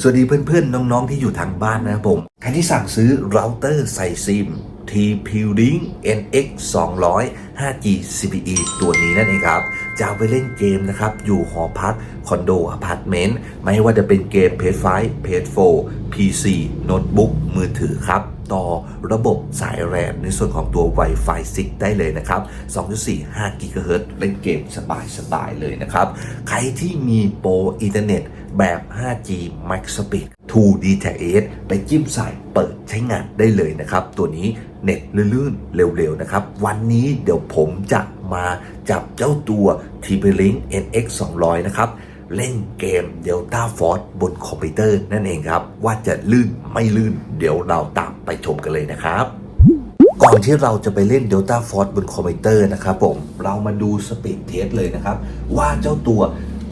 สวัสดีเพื่อนๆ น้องๆ ที่อยู่ทางบ้านนะครับผมใครที่สั่งซื้อเราเตอร์ใส่ซิม TP Link NX 200 5G CPE ตัวนี้นั่นเองครับ จะเอาไปเล่นเกมนะครับ อยู่หอพัก คอนโดอพาร์ตเมนต์ ไม่ว่าจะเป็นเกม PS5 PS4 PC โน้ตบุ๊ก มือถือครับ ต่อระบบสายแรมในส่วนของตัว Wi-Fi 6 ได้เลยนะครับ 2.4 5 GHz เล่นเกมสบายๆเลยนะครับ ใครที่มีโปรอินเทอร์เน็ตแบบ 5G Max Speed 2 d t s ไปจิ้มใส่เปิดใช้งานได้เลยนะครับ ตัวนี้เน็ตลื่นๆเร็วๆนะครับ วันนี้เดี๋ยวผมจะมาจับเจ้าตัว TP-Link NX 200 นะครับ เล่นเกม Delta Force บนคอมพิวเตอร์นั่นเองครับ ว่าจะลื่นไม่ลื่น เดี๋ยวเราตามไปชมกันเลยนะครับก่อนที่เราจะไปเล่น Delta Force บนคอมพิวเตอร์นะครับผม เรามาดูสปีดเทสเลยนะครับ ว่าเจ้าตัว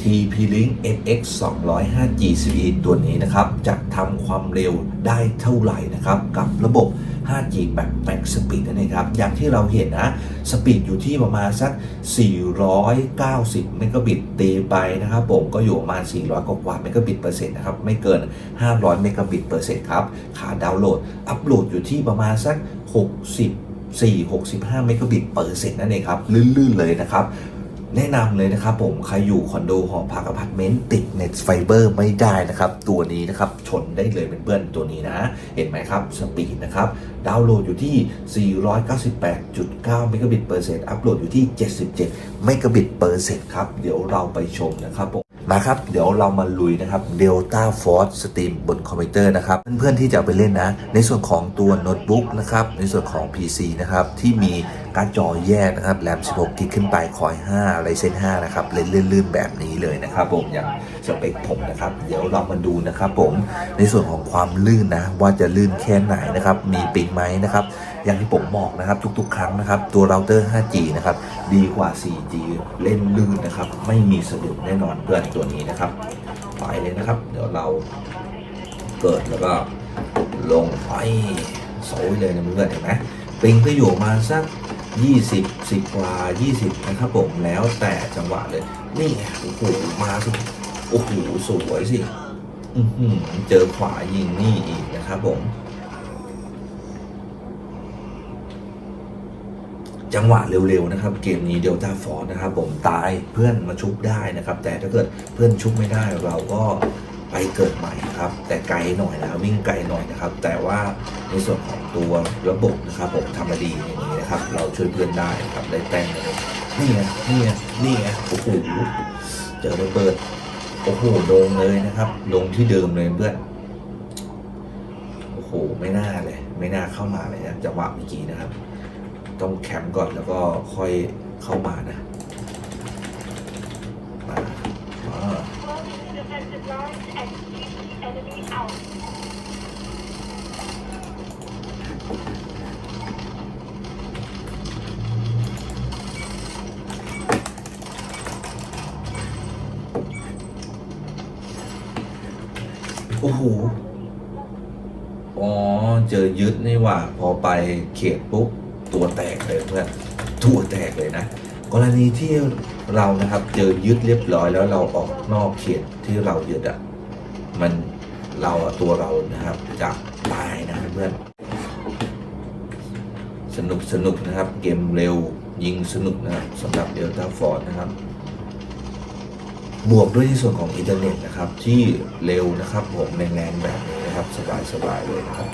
TP-Link NX 205 GCE ตัวนี้นะครับ จะทำความเร็วได้เท่าไหร่นะครับ กับระบบ 5G แบบ Max Speed นั่นเองครับ อย่างที่เราเห็นนะ สปีดอยู่ที่ประมาณสัก 490 เมกะบิตตีไปนะครับผมก็อยู่ประมาณ 400 กว่าเมกะบิตเปอร์เซ็นต์นะครับ ไม่เกิน 500 เมกะบิตเปอร์เซ็นต์ครับ ขาดาวน์โหลด อัปโหลดอยู่ที่ประมาณสัก 60 4 65 เมกะบิตเปอร์เซ็นต์นั่นเองครับ ลื่นๆเลยนะครับ แนะนำเลยนะครับผมใครอยู่คอนโดหอพักอพาร์ตเมนต์ติดเน็ตไฟเบอร์ไม่ได้นะครับ ตัวนี้นะครับชนได้เลยเป็นเพื่อนตัวนี้นะ เห็นไหมครับสปีดนะครับดาวน์โหลดอยู่ที่ 498.9 เมกะบิตเปอร์เซ็นต์อัปโหลดอยู่ที่ 77 เมกะบิตเปอร์เซ็นต์ครับ เดี๋ยวเราไปชมนะครับผม มาครับ เดี๋ยวเรามาลุยนะครับ Delta Force Steam บนคอมพิวเตอร์นะครับ เพื่อนๆที่จะไปเล่นนะ ในส่วนของตัวโน้ตบุ๊กนะครับ ในส่วนของ PC นะครับ ที่มีการจอแยกนะครับแรม 16 กิกขึ้นไปคอย 5 ไรเซน5นะครับ เล่นลื่นๆแบบนี้เลยนะครับผมอย่างสเปคผมนะครับ เดี๋ยวเรามาดูนะครับผมในส่วนของความลื่นนะ ว่าจะลื่นแค่ไหนนะครับ มีปิงไหมนะครับ อย่างที่ผมบอกนะครับ ทุกๆ ครั้งนะครับ ตัวเราเตอร์ 5G นะครับดีกว่า 4G เล่นลื่นนะครับ ไม่มีสะดุดแน่นอนเพื่อนตัวนี้นะครับ ไปเลยนะครับ เดี๋ยวเราเกิดแล้วก็ลงไปโซยเลยนะเพื่อนเห็นไหมปิงก็อยู่มาสัก 20 10กว่า 20 นะครับผมแล้วแต่จังหวะเลย นี่โอ้โหมาสิโอ้โหสวยสิอือหือเจอขวายิงนี่อีกนะครับผม จังหวะเร็วๆนะครับ เกมนี้เดลต้าฟอร์นะครับผมตายเพื่อนมาชุบได้นะครับ แต่ถ้าเกิดเพื่อนชุบไม่ได้เราก็ไปเกิดใหม่ครับ แต่ไกลหน่อยนะวิ่งไกลหน่อยนะครับ แต่ว่าในส่วนของตัวระบบนะครับผมทำมาดีอย่างนี้นะครับ เราช่วยเพื่อนได้ครับได้แต้มเลยนี่ไงนี่ไงนี่ไงโอ้โหเจอระเบิดโอ้โหโดงเลยนะครับลงที่เดิมเลยเพื่อนโอ้โหไม่น่าเลย ไม่น่าเข้ามาเลยนะจังหวะเมื่อกี้นะครับ ต้องแคมป์ก่อนแล้วก็ค่อยเข้ามานะมาโอ้โหอ๋อ เจอยึดนี่หว่า พอไปเขตปุ๊บ ตัวแตกเลยเพื่อนตัวแตกเลยนะ กรณีที่เรานะครับเจอยึดเรียบร้อยแล้วเราออกนอกเขตที่เรายึดอะมันเราตัวเรานะครับจะตายนะเพื่อนสนุกสนุกนะครับ เกมเร็วยิงสนุกนะครับสำหรับเดลต้าฟอร์ดนะครับ บวกด้วยในส่วนของอินเทอร์เน็ตนะครับ ที่เร็วนะครับผมแรงๆแบบนี้นะครับ สบายๆเลยนะครับ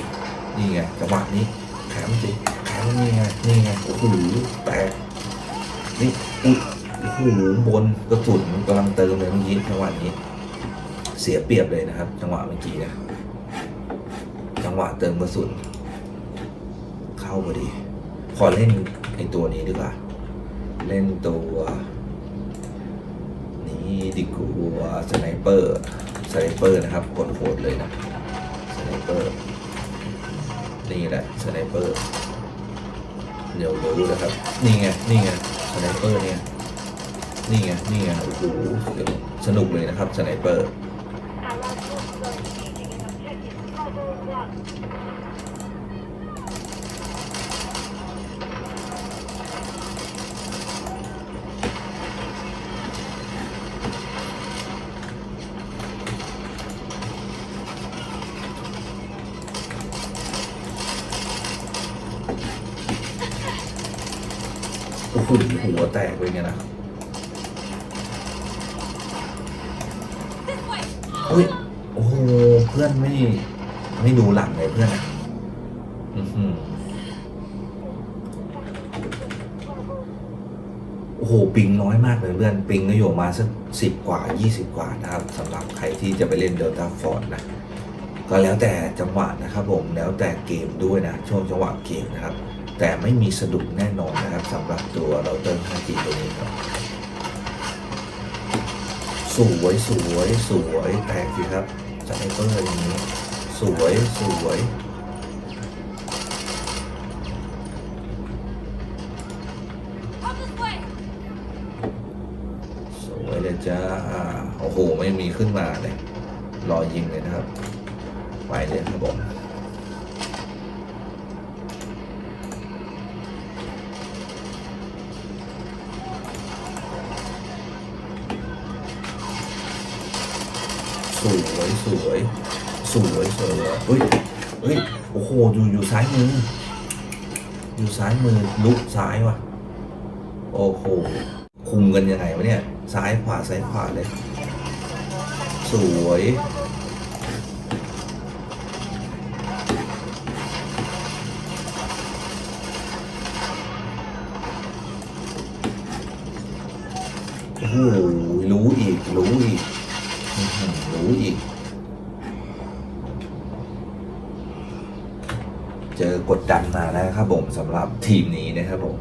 นี่ไงจังหวะนี้แขมสิ นี่ไงนี่ไงโอ้โหแตกนี่อุ๊ยโอ้โหบนกระสุนกำลังเติมเลยเมื่อกี้จังหวะนี้ เสียเปรียบเลยนะครับ จังหวะเมื่อกี้นะจังหวะเติมกระสุน เข้าพอดี ขอเล่นไอตัวนี้ดีกว่า เล่นตัว นี่ดีกว่าสไนเปอร์สไนเปอร์นะครับกดโหดเลยนะสไนเปอร์นี่แหละสไนเปอร์ เดี๋ยวรู้นะครับนี่ไงนี่ไงสไนเปอร์เนี่ยนี่ไงนี่ไงโอ้โหสนุกเลยนะครับสไนเปอร์ แตกเลยเนี่ยนะอุ้ยโอ้โหเพื่อนไม่ไม่ดูหลังเลยเพื่อนอะอื้อหือโอ้โหปิงน้อยมากเลยเพื่อนปิงก็อยู่ประมาสักสิบกว่ายี่สิบกว่านะครับสำหรับใครที่จะไปเล่นเดลต้าฟอร์ดนะก็แล้วแต่จังหวะนะครับผมแล้วแต่เกมด้วยนะช่วงจังหวะเกมนะครับ แต่ไม่มีสะดุดแน่นอนนะครับสำหรับตัวเราเติม 5G ตัวนี้ครับ สวยสวยสวยแตกสิครับจะให้เปิดอย่างนี้ สวยสวยสวยเลยจ้าโอ้โห ไม่มีขึ้นมาเลย รอยิงเลยนะครับ ไปเลยครับผม สวยสวยสวยเฮ้ยเฮ้ยโอ้โหอยู่อยู่ซ้ายมือ อยู่ซ้ายมือลุกซ้ายว่ะ โอ้โหคุมกันยังไงวะเนี่ยซ้ายขวาซ้ายขวาเลย สวยโอ้โหรู้อีกรู้อีกรู้อีก เจอ กดดันมาแล้วครับผมสำหรับทีมนี้นะครับผม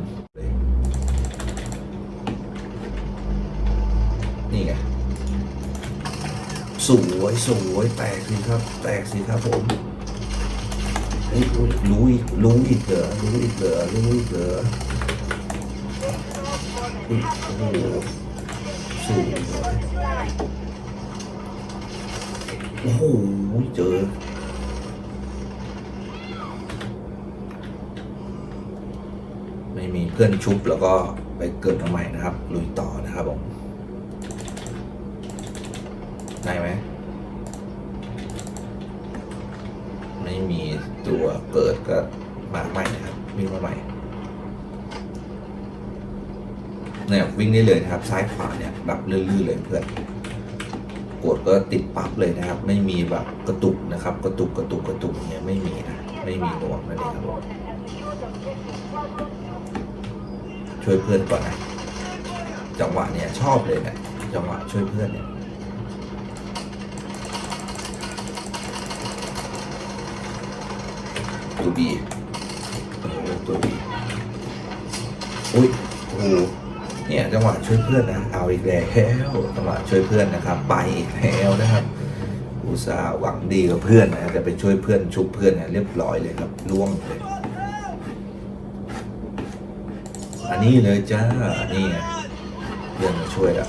นี่ไงสวยสวยแตกสิครับ แตกสิครับผมอุ๊ยลุยรู้อีกรู้อีกเหรอรู้อีกเหรอรู้อีกเหรออุ๊ยโอ้โหสวยโอ้โหเจอ ไม่มีเพื่อนชุบแล้วก็ไปเกิดมาใหม่นะครับลุยต่อนะครับผมได้ไหมไม่มีตัวเกิดก็มาใหม่นะครับวิ่งมาใหม่เนี่ยวิ่งได้เลยนะครับ ซ้ายขวาเนี่ยแบบลื่นๆเลยเพื่อนกดก็ติดปั๊บเลยนะครับ ไม่มีแบบกระตุกนะครับ กระตุกกระตุกกระตุกเนี่ยไม่มีนะไม่มีหน่วงนั่นเองครับผม ช่วยเพื่อนก่อนนะจังหวะเนี่ยชอบเลยเนี่ยจังหวะช่วยเพื่อนเนี่ยตัวบีตัวบีอุ้ยโอ้โหเนี่ยจังหวะช่วยเพื่อนนะเอาอีกแล้วจังหวะช่วยเพื่อนนะครับ ไปอีกแล้วนะครับอุตส่าห์หวังดีกับเพื่อนนะแต่ไปช่วยเพื่อนชุบเพื่อนนะเรียบร้อยเลยครับล่วงเลย อันนี้เลยจ้า นี่ไงเรื่องมาช่วยแล้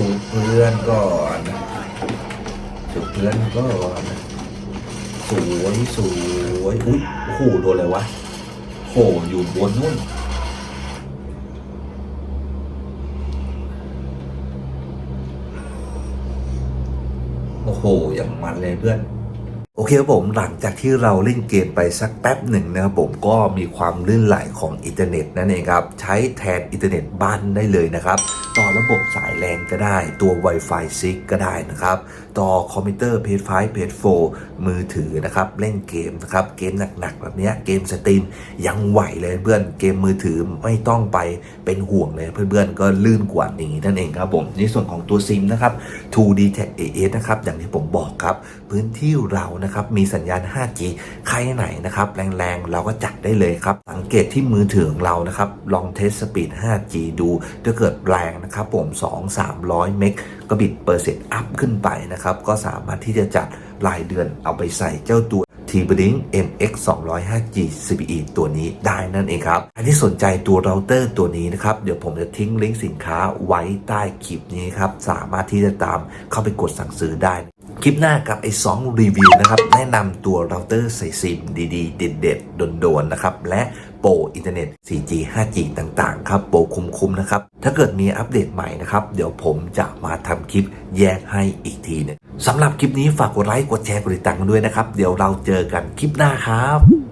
ชูเพื่อนก่อนชูเพื่อนก่อนสวยสวยอุ้ยโอ้โหโดนอะไรวะโหอยู่บนนู่นโอ้โหอย่างมันเลยเพื่อน โอเคครับผมหลังจากที่เราเล่นเกมไปสักแป๊บหนึ่งนะครับผมก็มีความลื่นไหลของอินเทอร์เน็ตนั่นเองครับ ใช้แทนอินเทอร์เน็ตบ้านได้เลยนะครับ ต่อระบบสายแลนก็ได้ ตัว Wi-Fi 6 ก็ได้นะครับ ต่อคอมพิวเตอร์ PS5 PS4 มือถือนะครับ เล่นเกมนะครับ เกมหนักๆ แบบนี้เกมสตรีมยังไหวเลยเพื่อนเกมมือถือไม่ต้องไปเป็นห่วงเลยเพื่อนๆก็ลื่นกว่านี้นั่นเองครับผมในส่วนของตัวซิมนะครับ 2D Tech AS นะครับอย่างที่ผมบอกครับพื้นที่เรานะครับมีสัญญาณ 5G ใครไหนนะครับแรงๆ เราก็จัดได้เลยครับ สังเกตที่มือถือของเรานะครับลองเทสสปีด 5G ดูถ้าเกิดแรงนะครับผม 2-300 เมกะบิตเปอร์เซ็นต์อัพขึ้นไปนะครับก็สามารถที่จะจัดรายเดือนเอาไปใส่เจ้าตัว t b l i n k MX 205G CPE ตัวนี้ได้นั่นเองครับใครที่สนใจตัวเราเตอร์ตัวนี้นะครับ เดี๋ยวผมจะทิ้งลิงก์สินค้าไว้ใต้คลิปนี้ครับ สามารถที่จะตามเข้าไปกดสั่งซื้อได้ คลิปหน้ากับไอ้2รีวิวนะครับ แนะนำตัวเราเตอร์ใส่ซิมดีๆ เด็ดๆ โดนๆ นะครับ และโปรอินเทอร์เน็ต 4G 5G ต่างๆ ครับ โปรคุ้มๆ นะครับ ถ้าเกิดมีอัปเดตใหม่นะครับ เดี๋ยวผมจะมาทำคลิปแยกให้อีกทีนึงสำหรับคลิปนี้ฝากกดไลค์กดแชร์กดติดตามกันด้วยนะครับ เดี๋ยวเราเจอกันคลิปหน้าครับ